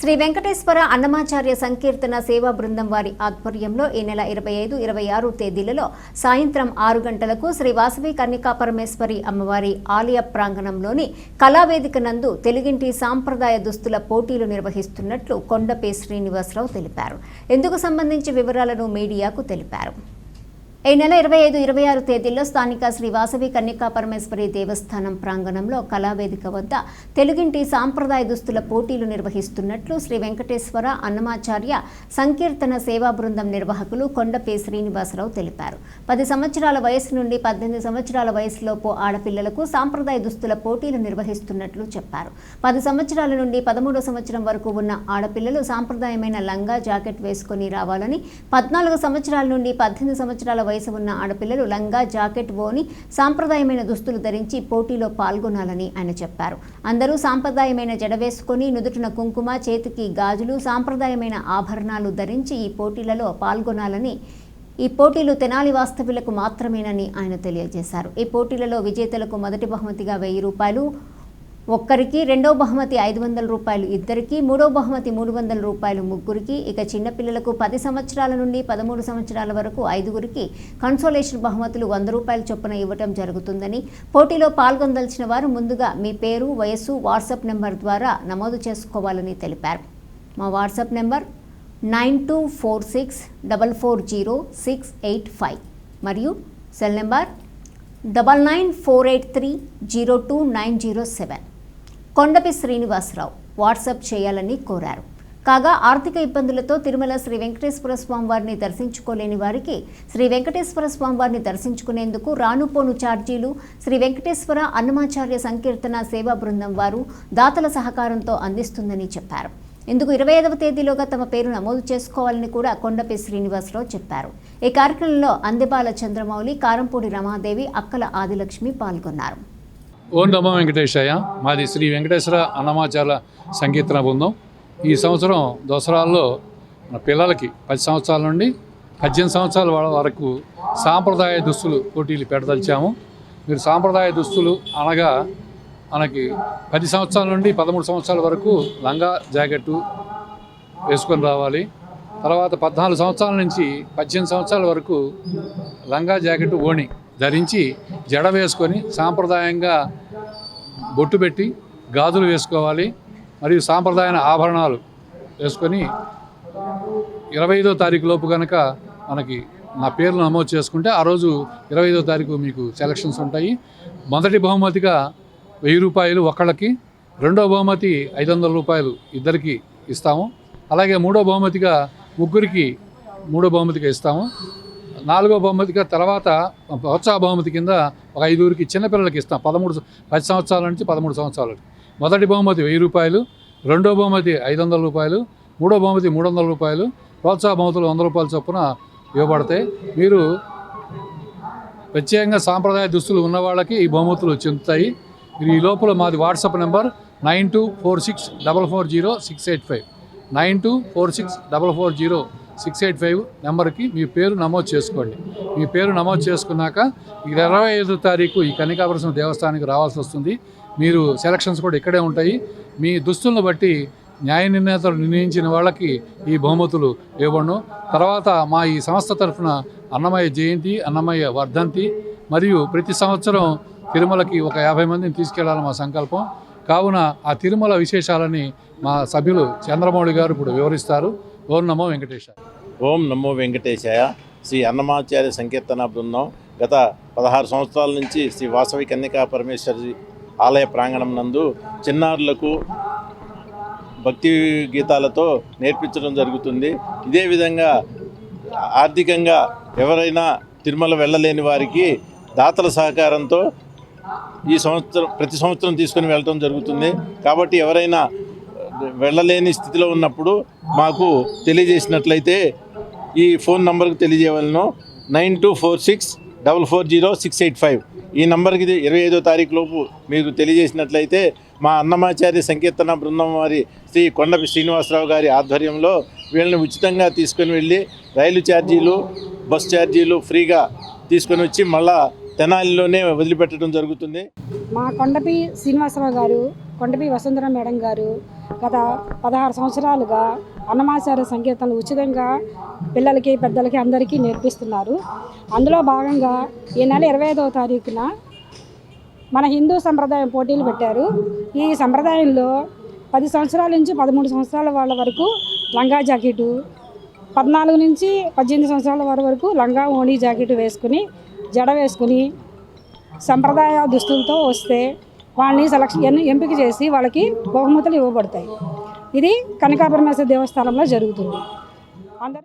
శ్రీ వెంకటేశ్వర అన్నమాచార్య సంకీర్తన సేవా బృందం వారి ఆధ్వర్యంలో ఈ నెల ఇరవై ఐదు ఇరవై ఆరు తేదీలలో సాయంత్రం ఆరు గంటలకు శ్రీ వాసవి కన్నికా పరమేశ్వరి అమ్మవారి ఆలయ ప్రాంగణంలోని కళావేదిక నందు తెలుగింటి సాంప్రదాయ దుస్తుల పోటీలు నిర్వహిస్తున్నట్లు కొండపే శ్రీనివాసరావు తెలిపారు. ఇందుకు సంబంధించి వివరాలను మీడియాకు తెలిపారు. ఈ నెల ఇరవై ఐదు ఇరవై ఆరు తేదీల్లో స్థానిక శ్రీ వాసవి కన్యకా పరమేశ్వరి దేవస్థానం ప్రాంగణంలో కళావేదిక వద్ద తెలుగింటి సాంప్రదాయ దుస్తుల పోటీలు నిర్వహిస్తున్నట్లు శ్రీ వెంకటేశ్వర అన్నమాచార్య సంకీర్తన సేవా బృందం నిర్వాహకులు కొండపే శ్రీనివాసరావు తెలిపారు. పది సంవత్సరాల వయసు నుండి పద్దెనిమిది సంవత్సరాల వయసులోపు ఆడపిల్లలకు సాంప్రదాయ దుస్తుల పోటీలు నిర్వహిస్తున్నట్లు చెప్పారు. పది సంవత్సరాల నుండి పదమూడో సంవత్సరం వరకు ఉన్న ఆడపిల్లలు సాంప్రదాయమైన లంగా జాకెట్ వేసుకొని రావాలని పద్నాలుగు సంవత్సరాల నుండి పద్దెనిమిది సంవత్సరాల వయసు ఉన్న ఆడపిల్లలు లంగా జాకెట్ ఓని సాంప్రదాయమైన దుస్తులు ధరించి పోటీలో పాల్గొనాలని ఆయన చెప్పారు. అందరూ సాంప్రదాయమైన జడ వేసుకొని నుదుటిన కుంకుమ చేతికి గాజులు సాంప్రదాయమైన ఆభరణాలు ధరించి ఈ పోటీలలో పాల్గొనాలని ఈ పోటీలు తెనాలి వాస్తవ్యులకు మాత్రమేనని ఆయన తెలియజేశారు. ఈ పోటీలలో విజేతలకు మొదటి బహుమతిగా వెయ్యి రూపాయలు ఒక్కరికి రెండో బహుమతి ఐదు వందల రూపాయలు ఇద్దరికి మూడో బహుమతి మూడు వందల రూపాయలు ముగ్గురికి ఇక చిన్నపిల్లలకు పది సంవత్సరాల నుండి పదమూడు సంవత్సరాల వరకు ఐదుగురికి కన్సోలేషన్ బహుమతులు వంద రూపాయల చొప్పున ఇవ్వటం జరుగుతుందని పోటీలో పాల్గొనదలిచిన వారు ముందుగా మీ పేరు వయస్సు వాట్సాప్ నెంబర్ ద్వారా నమోదు చేసుకోవాలని తెలిపారు. మా WhatsApp number nine two four six double four zero six eight five మరియు cell number double nine four eight three zero two nine zero seven. Kondapi Srinivasarao WhatsApp చేయాలని కోరారు. కాగా ఆర్థిక ఇబ్బందులతో తిరుమల శ్రీ వెంకటేశ్వర స్వామివారిని దర్శించుకోలేని వారికి శ్రీ వెంకటేశ్వర స్వామివారిని దర్శించుకునేందుకు రానుపోను ఛార్జీలు శ్రీ వెంకటేశ్వర అన్నమాచార్య సంకీర్తన సేవా బృందం వారు దాతల సహకారంతో అందిస్తుందని చెప్పారు. ఇందుకు ఇరవై ఐదవ తేదీలోగా తమ పేరు నమోదు చేసుకోవాలని కూడా కొండపి శ్రీనివాసరావు చెప్పారు. ఈ కార్యక్రమంలో అందెబాల చంద్రమౌళి కారంపూడి రమాదేవి అక్కల ఆదిలక్ష్మి పాల్గొన్నారు. ఓం నమో వెంకటేశాయ మాది శ్రీ వెంకటేశ్వర అన్నమాచార్య సంకీర్తన బృందం. ఈ సంవత్సరం దసరాల్లో మన పిల్లలకి పది సంవత్సరాల నుండి పద్దెనిమిది సంవత్సరాల వరకు సాంప్రదాయ దుస్తులు పోటీలు పెడదలిచాము. మీరు సాంప్రదాయ దుస్తులు అనగా మనకి పది సంవత్సరాల నుండి పదమూడు సంవత్సరాల వరకు లంగా జాకెట్టు వేసుకొని రావాలి. తర్వాత పద్నాలుగు సంవత్సరాల నుంచి పద్దెనిమిది సంవత్సరాల వరకు లంగా జాకెట్ ఓణి ధరించి జడ వేసుకొని సాంప్రదాయంగా బొట్టు పెట్టి గాజులు వేసుకోవాలి మరియు సాంప్రదాయ ఆభరణాలు వేసుకొని ఇరవై ఐదో తారీఖు లోపు కనుక మనకి నా పేర్లు నమోదు చేసుకుంటే ఆ రోజు ఇరవై ఐదో తారీఖు మీకు సెలక్షన్స్ ఉంటాయి. మొదటి బహుమతిగా వెయ్యి రూపాయలు ఒకళ్ళకి రెండో బహుమతి ఐదు వందల రూపాయలు ఇద్దరికి ఇస్తాము. అలాగే మూడో బహుమతిగా ముగ్గురికి మూడో బహుమతిగా ఇస్తాము. నాలుగో బహుమతిగా తర్వాత ప్రోత్సాహ బహుమతి కింద ఒక ఐదుగురికి చిన్నపిల్లలకి ఇస్తాం. పదమూడు పది సంవత్సరాల నుంచి పదమూడు సంవత్సరాలకి మొదటి బహుమతి వెయ్యి రూపాయలు రెండో బహుమతి ఐదు వందల రూపాయలు మూడో బహుమతి మూడు వందల రూపాయలు ప్రోత్సాహ బహుమతులు వంద రూపాయల చొప్పున ఇవ్వబడతాయి. మీరు ప్రత్యేకంగా సాంప్రదాయ దుస్తులు ఉన్న వాళ్ళకి ఈ బహుమతులు చెందుతాయి. మీరు ఈ లోపల మాది WhatsApp number nine two four six double four zero six eight five. Nine two four six double four zero six eight five నెంబర్కి మీ పేరు నమోదు చేసుకోండి. మీ పేరు నమోదు చేసుకున్నాక ఇరవై ఐదు తారీఖు ఈ కనికాపురం దేవస్థానానికి రావాల్సి వస్తుంది. మీరు సెలక్షన్స్ కూడా ఇక్కడే ఉంటాయి. మీ దుస్తులను బట్టి న్యాయ నిర్ణేతలు నిర్ణయించిన వాళ్ళకి ఈ బహుమతులు ఇవ్వబడును. తర్వాత మా ఈ సంస్థ తరఫున అన్నమయ్య జయంతి అన్నమయ్య వర్ధంతి మరియు ప్రతి సంవత్సరం తిరుమలకి ఒక యాభై మందిని తీసుకెళ్ళాలని మా సంకల్పం. కావున ఆ తిరుమల విశేషాలని మా సభ్యులు చంద్రమౌళి గారు ఇప్పుడు వివరిస్తారు. ఓం నమో వెంకటేశ ఓం నమో వెంకటేశాయ. శ్రీ అన్నమాచార్య సంకీర్తన బృందం గత పదహారు సంవత్సరాల నుంచి శ్రీ వాసవి కన్యకా పరమేశ్వరి ఆలయ ప్రాంగణం నందు చిన్నారులకు భక్తి గీతాలతో నేర్పించడం జరుగుతుంది. ఇదే విధంగా ఆర్థికంగా ఎవరైనా తిరుమల వెళ్ళలేని వారికి దాతల సహకారంతో ఈ సంవత్సరం ప్రతి సంవత్సరం తీసుకొని వెళ్ళడం జరుగుతుంది. కాబట్టి ఎవరైనా వెళ్ళలేని స్థితిలో ఉన్నప్పుడు మాకు తెలియజేసినట్లయితే ఈ ఫోన్ నంబర్కి తెలియజేయవలను. Nine two four six double four zero six eight five. ఈ నంబర్కి ఇరవై ఐదో తారీఖు లోపు మీకు తెలియజేసినట్లయితే మా అన్నమాచార్య సంకీర్తన బృందం వారి శ్రీ కొండపి శ్రీనివాసరావు గారి ఆధ్వర్యంలో వీళ్ళని ఉచితంగా తీసుకొని వెళ్ళి రైలు ఛార్జీలు బస్ ఛార్జీలు ఫ్రీగా తీసుకొని వచ్చి మళ్ళా తెనాలిలోనే వదిలిపెట్టడం జరుగుతుంది. మా కొండపి శ్రీనివాసరావు గారు కొండపి వసుంధర మేడం గారు గత పదహారు సంవత్సరాలుగా అన్నమాచార సంకీర్తనలు ఉచితంగా పిల్లలకి పెద్దలకి అందరికీ నేర్పిస్తున్నారు. అందులో భాగంగా ఈ నెల ఇరవై ఐదవ తారీఖున మన హిందూ సంప్రదాయం పోటీలు పెట్టారు. ఈ సంప్రదాయంలో పది సంవత్సరాల నుంచి పదమూడు సంవత్సరాల వాళ్ళ వరకు లంగా జాకెటు పద్నాలుగు నుంచి పద్దెనిమిది సంవత్సరాల వారి వరకు లంగా ఓణి జాకెట్ వేసుకుని జడ వేసుకుని సంప్రదాయ దుస్తులతో వస్తే వాళ్ళని సెలక్షన్ ఎంపిక చేసి వాళ్ళకి బహుమతులు ఇవ్వబడతాయి. ఇది కనకాపరమేశ్వర దేవస్థానంలో జరుగుతుంది. అందరు